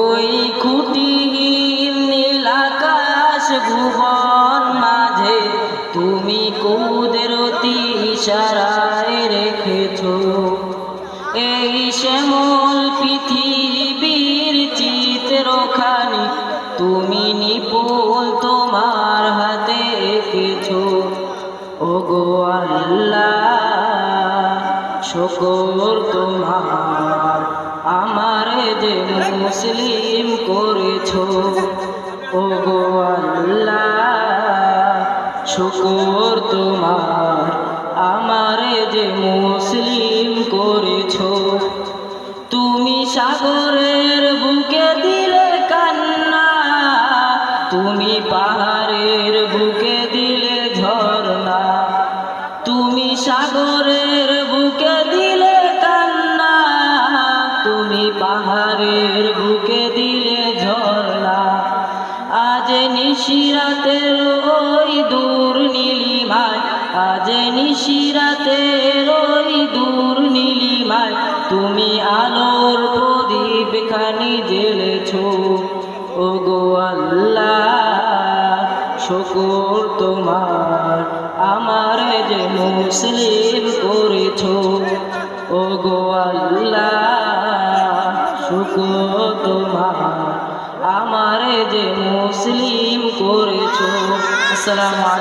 ওই খুঁটিহীন নীল আকাশ ভুবন মাঝে তুমি কুদরতি ইশারায় রেখেছ। এই শ্যামল পৃথিবীর চিত্রখানি তুমি নিপুণ তোমার হাতে এঁকেছ। ওগো আল্লাহ শকর তোমার, আমারে যে মুসলিম করেছ, ওগো আল্লাহ, শকর তোমার, আমারে যে মুসলিম করেছ। তুমি সাগরের বুকে দিলে কান্না, তুমি পাহাড়ের বুকে দিলে ঝর্ণা। তুমি সাগরের বুকে দিলে ঝর্ণা আজ নিশিরাতের ওই দূর নীলিমায় আজ নিশিরাতের ওই দূর নীলিমায় তুমি আলোর প্রদীপ খানি জ্বেলেছ। ও গো আল্লাহ, শকর তোমার, আমার যে মুসলিম করেছ। ও গো আল্লাহ, শুকর আমার যে মুসলিম করেছ আসসালামু আলাইকুম